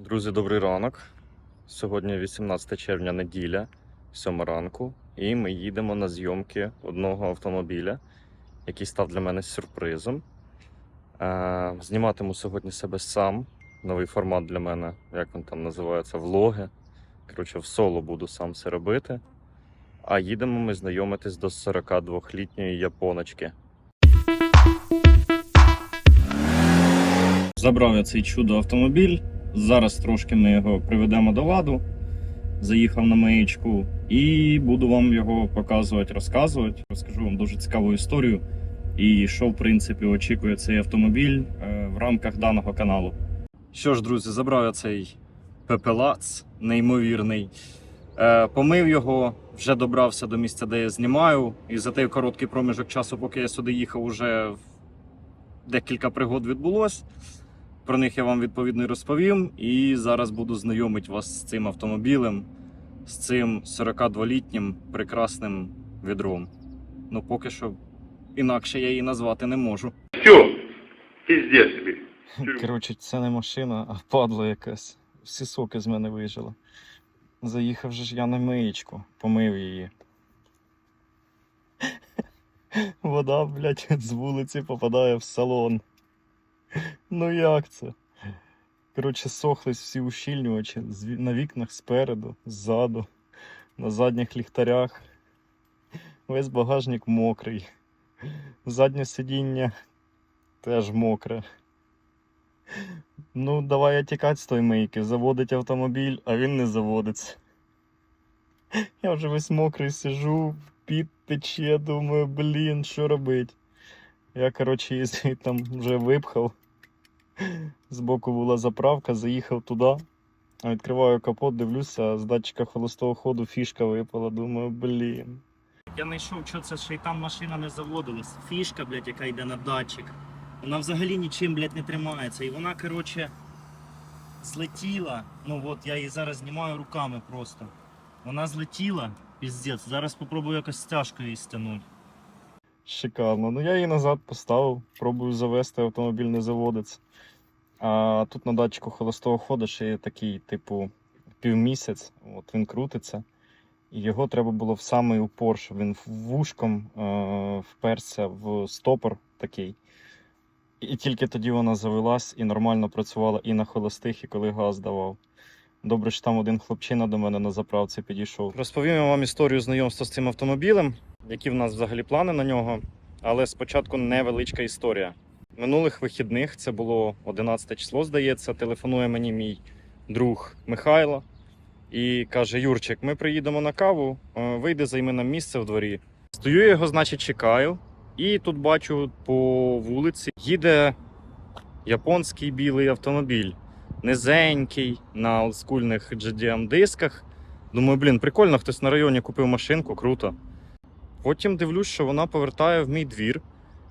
Друзі, добрий ранок. Сьогодні 18 червня, неділя, 7 ранку, і ми їдемо на зйомки одного автомобіля, який став для мене сюрпризом. Е, зніматиму сьогодні себе сам. Новий формат для мене, як він там називається, влоги. Коротше, в соло буду сам все робити. А їдемо ми знайомитись до 42-літньої японочки. Забрав я цей чудо автомобіль. Зараз трошки ми його приведемо до ладу. Заїхав на маячку і буду вам його показувати, розказувати. Розкажу вам дуже цікаву історію. І що, в принципі, очікує цей автомобіль е, в рамках даного каналу. Що ж, друзі, забрав я цей пепелац неймовірний. Е, Помив його, вже добрався до місця, де я знімаю. І за той короткий проміжок часу, поки я сюди їхав, уже декілька пригод відбулось. Про них я вам відповідно розповім. І зараз буду знайомити вас з цим автомобілем, з цим 42-літнім прекрасним відром. Ну, поки що інакше я її назвати не можу. Все, пиздец тебе. Коротше, це не машина, а падла якась. Всі соки з мене вижили. Заїхав же ж я на миєчку, помив її. Вода, блядь, з вулиці попадає в салон. Ну як це? Коротше, сохлись всі ущільнювачі на вікнах спереду, ззаду, на задніх ліхтарях. Весь багажник мокрий. Заднє сидіння теж мокре. Ну, давай я тікати з тої мийки, заводить автомобіль, а він не заводиться. Я вже весь мокрий сижу, піт тече, думаю, блін, що робить. Я, коротше, її там вже випхав. Збоку була заправка, заїхав туди. Відкриваю капот, дивлюся, з датчика холостого ходу фішка випала. Думаю, блін. Я знайшов, що це ще й там машина не заводилась. Фішка, блядь, яка йде на датчик. Вона взагалі нічим, блядь, не тримається. І вона, коротше, злетіла. Ну от я її зараз знімаю руками просто. Вона злетіла, піздець. Зараз спробую якось стяжкою її стягнути. Шикарно. Ну я її назад поставив, пробую завести, автомобіль не заводиться. А тут на датчику холостого ходу ще є такий, типу, півмісяць, от він крутиться. І його треба було в самий упор, щоб він вушком е- вперся в стопор такий. І тільки тоді вона завелась і нормально працювала і на холостих, і коли газ давав. Добре, що там один хлопчина до мене на заправці підійшов. Розповім вам історію знайомства з цим автомобілем, які в нас взагалі плани на нього. Але спочатку невеличка історія. Минулих вихідних це було 11 число, здається. Телефонує мені мій друг Михайло і каже: Юрчик, ми приїдемо на каву, е, вийди, займи нам місце в дворі. Стою його, значить, чекаю. І тут бачу по вулиці їде японський білий автомобіль. Низенький на олдскульних GDM дисках. Думаю, блін, прикольно, хтось на районі купив машинку, круто. Потім дивлюсь, що вона повертає в мій двір.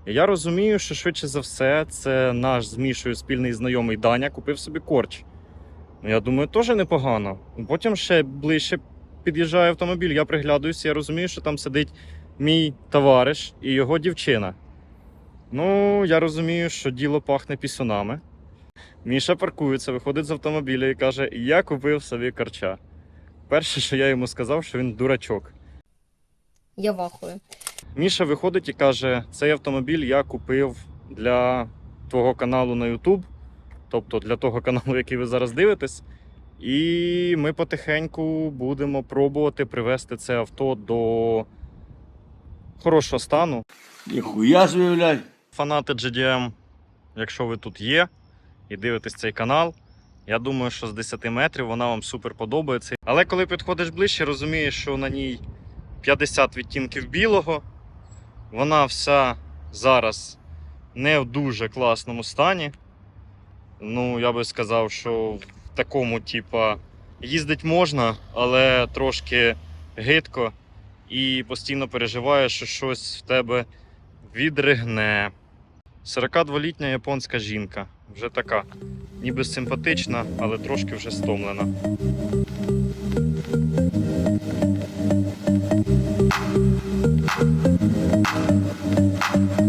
Я розумію, що швидше за все, це наш з Мішою спільний знайомий Даня купив собі корч. Ну, я думаю, теж непогано. Потім ще ближче під'їжджає автомобіль, я приглядаюся, я розумію, що там сидить мій товариш і його дівчина. Ну, я розумію, що діло пахне пісюнами. Міша паркується, виходить з автомобіля і каже: Я купив собі корча. Перше, що я йому сказав, що він дурачок. Я вахую. Міша виходить і каже: цей автомобіль я купив для твого каналу на YouTube, тобто для того каналу, який ви зараз дивитесь. І ми потихеньку будемо пробувати привести це авто до хорошого стану. Ніхуя блядь. Фанати GDM, якщо ви тут є і дивитесь цей канал, я думаю, що з 10 метрів вона вам супер подобається. Але коли підходиш ближче, розумієш, що на ній 50 відтінків білого. Вона вся зараз не в дуже класному стані. Ну, я би сказав, що в такому, типа, їздить можна, але трошки гидко і постійно переживаєш, що щось в тебе відригне. 42-літня японська жінка. Вже така, ніби симпатична, але трошки вже стомлена.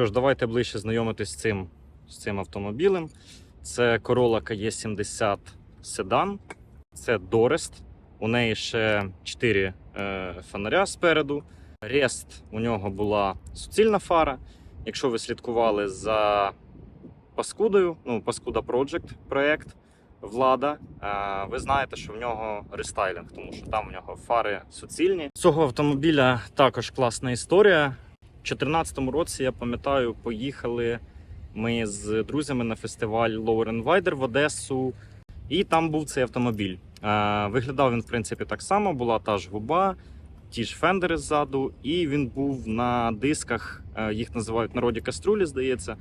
Що ж, давайте ближче знайомитись з цим, з цим автомобілем. Це Corolla KE70 Sedan. Це Дорест. У неї ще 4 е, фонаря спереду. Рест у нього була суцільна фара. Якщо ви слідкували за Паскудою, ну, Паскуда Project проект Влада, е, ви знаєте, що в нього рестайлінг, тому що там у нього фари суцільні. З цього автомобіля також класна історія. У 2014 році, я пам'ятаю, поїхали ми з друзями на фестиваль Lower Wider в Одесу, і там був цей автомобіль. Е, Виглядав він, в принципі, так само, була та ж губа, ті ж фендери ззаду, і він був на дисках, е, їх називають народі каструлі, здається.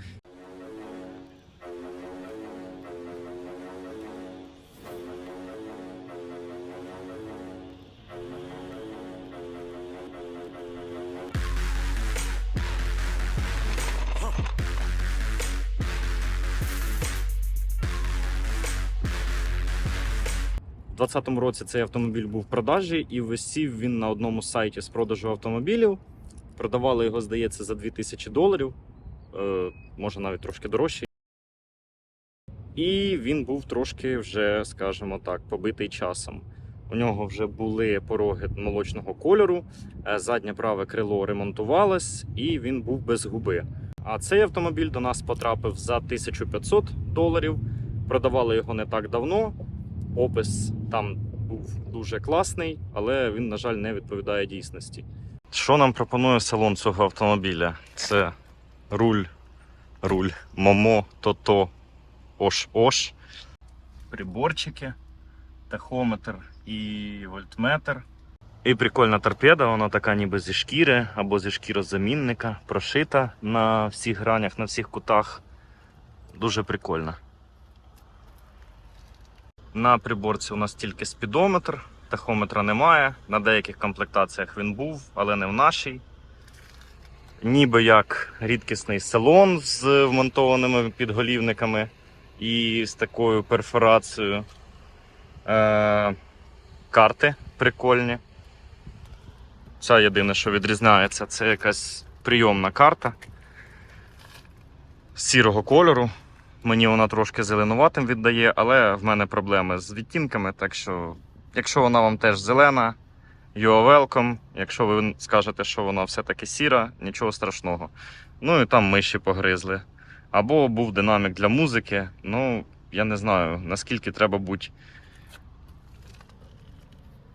2020 році цей автомобіль був в продажі і висів він на одному сайті з продажу автомобілів. Продавали його, здається, за 2000 доларів, е, може навіть трошки дорожче. І він був трошки вже, скажімо так, побитий часом. У нього вже були пороги молочного кольору, е, заднє праве крило ремонтувалось, і він був без губи. А цей автомобіль до нас потрапив за 1500 доларів. Продавали його не так давно. Опис там був дуже класний, але він, на жаль, не відповідає дійсності. Що нам пропонує салон цього автомобіля? Це руль, руль, момо, тото, ош-ош, приборчики, тахометр і вольтметр. І прикольна торпеда, вона така ніби зі шкіри або зі шкірозамінника, прошита на всіх гранях, на всіх кутах. Дуже прикольна. На приборці у нас тільки спідометр, тахометра немає. На деяких комплектаціях він був, але не в нашій. Ніби як рідкісний салон з вмонтованими підголівниками і з такою перфорацією. Е- карти прикольні. Це єдине, що відрізняється, це якась прийомна карта сірого кольору. Мені вона трошки зеленуватим віддає, але в мене проблеми з відтінками. Так що, якщо вона вам теж зелена, you are welcome. Якщо ви скажете, що вона все-таки сіра, нічого страшного. Ну і там миші погризли. Або був динамік для музики. Ну, я не знаю, наскільки треба бути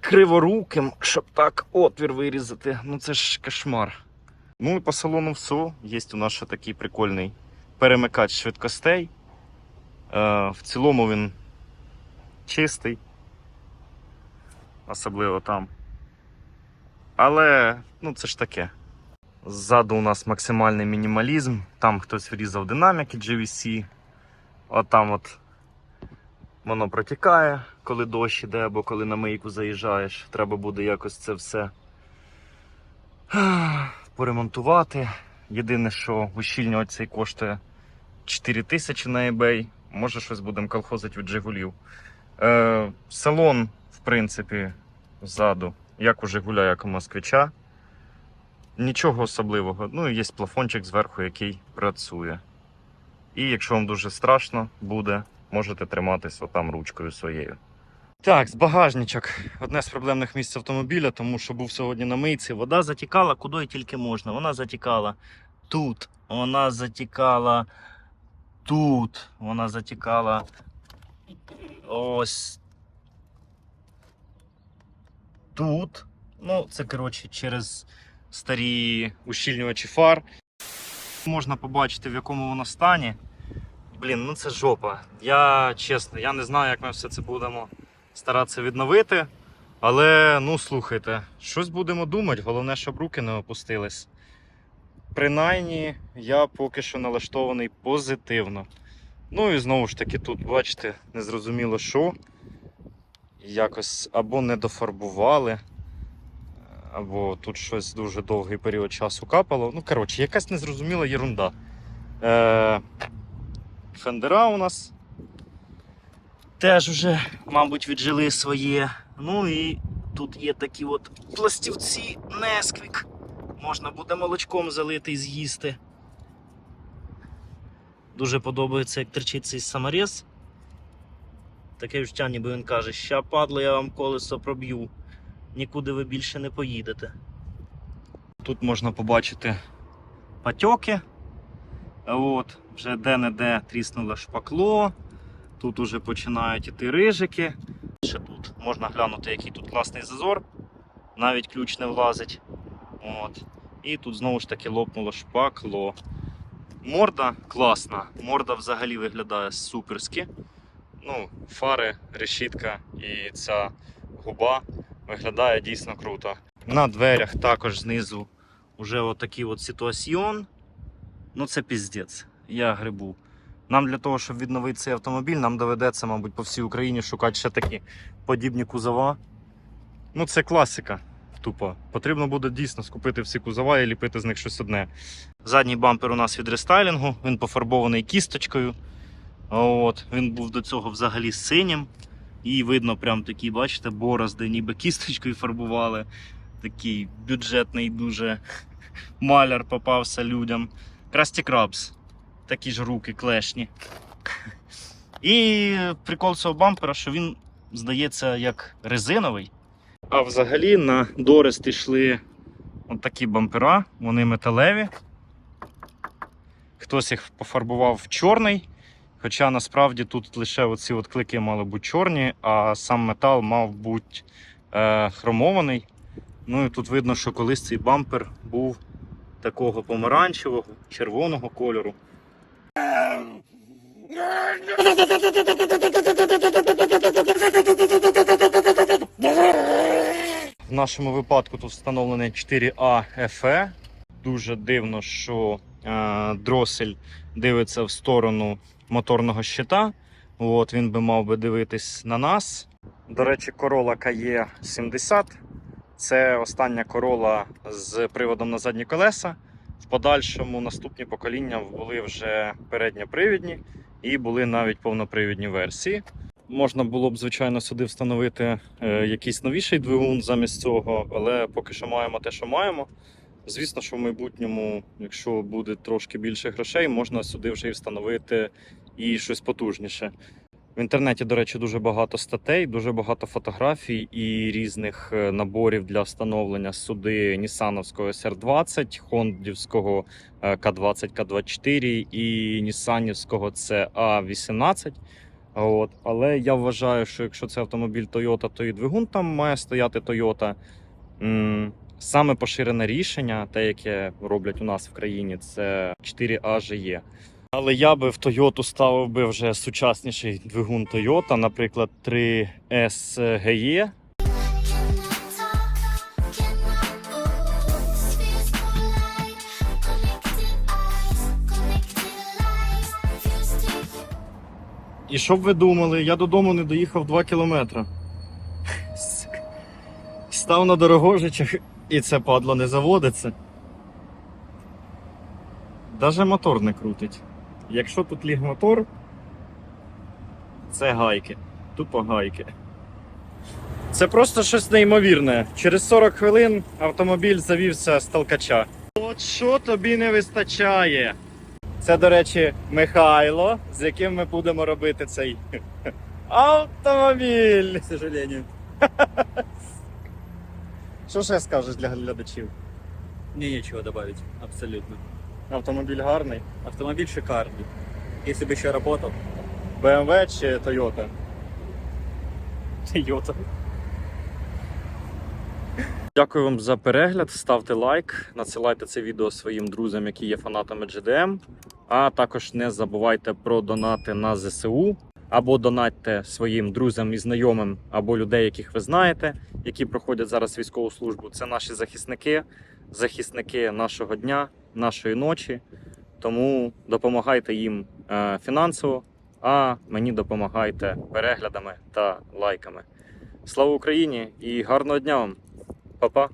криворуким, щоб так отвір вирізати. Ну це ж кошмар. Ну і по салону все. Є у нас ще такий прикольний перемикач швидкостей. Е, В цілому він чистий, особливо там. Але ну це ж таке. Ззаду у нас максимальний мінімалізм. Там хтось врізав динаміки GVC. От там от воно протікає, коли дощ іде або коли на мийку заїжджаєш. Треба буде якось це все поремонтувати. Єдине, що ущільнювати цей коштує 4 тисячі на eBay. Може, щось будемо колхозити від Жигулів. Е, салон, в принципі, ззаду, як у Жигуля, як у москвича. Нічого особливого. Ну, є плафончик зверху, який працює. І якщо вам дуже страшно буде, можете триматись отам ручкою своєю. Так, з багажничок. Одне з проблемних місць автомобіля, тому що був сьогодні на мийці. Вода затікала куди тільки можна. Вона затікала тут, вона затікала тут, вона затікала ось тут. Ну, це коротше через старі ущільнювачі фар. Можна побачити, в якому воно стані. Блін, ну це жопа. Я чесно, я не знаю, як ми все це будемо старатися відновити. Але ну слухайте, щось будемо думати. Головне, щоб руки не опустились. Принаймні, я поки що налаштований позитивно. Ну і знову ж таки, тут, бачите, незрозуміло що. Якось або не дофарбували, або тут щось дуже довгий період часу капало. Ну, коротше, якась незрозуміла єрунда. Е- Фендера у нас теж вже, мабуть, віджили своє. Ну і тут є такі от пластівці Несквік. Можна буде молочком залити і з'їсти. Дуже подобається, як терчить цей саморез. Таке відчуття, ніби він каже, ща падло, я вам колесо проб'ю. Нікуди ви більше не поїдете. Тут можна побачити патьоки. От, вже де-не-де тріснуло шпакло. Тут уже починають іти рижики. Ще тут можна глянути, який тут класний зазор. Навіть ключ не влазить. От. І тут знову ж таки лопнуло шпакло. Морда класна. Морда взагалі виглядає суперськи. Ну, фари, решітка і ця губа виглядає дійсно круто. На дверях також знизу вже отакий от ситуаціон. Ну це піздець. Я грибу. Нам для того, щоб відновити цей автомобіль, нам доведеться, мабуть, по всій Україні шукати ще такі подібні кузова. Ну, це класика. Тупо. Потрібно буде дійсно скупити всі кузова і ліпити з них щось одне. Задній бампер у нас від рестайлінгу, він пофарбований кісточкою. От, він був до цього взагалі синім. І видно, прям такі, бачите, борозди, ніби кісточкою фарбували. Такий бюджетний дуже маляр попався людям. Красті Крабс. Такі ж руки клешні. І прикол цього бампера, що він здається як резиновий. А взагалі на Дорест йшли от такі бампера, вони металеві. Хтось їх пофарбував в чорний. Хоча насправді тут лише оці от клики мали бути чорні, а сам метал мав бути е, хромований. Ну і тут видно, що колись цей бампер був такого помаранчевого, червоного кольору. В нашому випадку тут встановлений 4А FE. Дуже дивно, що е, дросель дивиться в сторону моторного щита. От, він би мав би дивитись на нас. До речі, Corolla KE 70. Це остання Corolla з приводом на задні колеса. В подальшому наступні покоління були вже передньопривідні і були навіть повнопривідні версії. Можна було б, звичайно, сюди встановити е, якийсь новіший двигун замість цього, але поки що маємо те, що маємо. Звісно, що в майбутньому, якщо буде трошки більше грошей, можна сюди вже і встановити і щось потужніше. В інтернеті, до речі, дуже багато статей, дуже багато фотографій і різних е, наборів для встановлення сюди Нісановського SR20, Хондівського е, К20, К24 і Нісанівського CA18. От. Але я вважаю, що якщо це автомобіль Toyota, то і двигун там має стояти Toyota. Саме поширене рішення, те, яке роблять у нас в країні, це 4 AGE. Але я би в Toyota ставив би вже сучасніший двигун Toyota, наприклад, 3 SGE. І що б ви думали, я додому не доїхав 2 кілометри. Став на дорогожичах і це падло не заводиться. Даже мотор не крутить. Якщо тут ліг мотор, це гайки. Тупо гайки. Це просто щось неймовірне. Через 40 хвилин автомобіль завівся з толкача. От що тобі не вистачає? Це, до речі, Михайло, з яким ми будемо робити цей автомобіль. к сожалению. Що ще скажеш для глядачів? Мне нечего добавить, абсолютно. Автомобіль гарний. Автомобиль шикарный. Если бы еще работал, BMW чи Toyota? Toyota. Дякую вам за перегляд. Ставте лайк, надсилайте це відео своїм друзям, які є фанатами GDM. А також не забувайте про донати на ЗСУ. Або донатьте своїм друзям і знайомим, або людей, яких ви знаєте, які проходять зараз військову службу. Це наші захисники, захисники нашого дня, нашої ночі. Тому допомагайте їм е, фінансово, а мені допомагайте переглядами та лайками. Слава Україні і гарного дня вам! Па-па!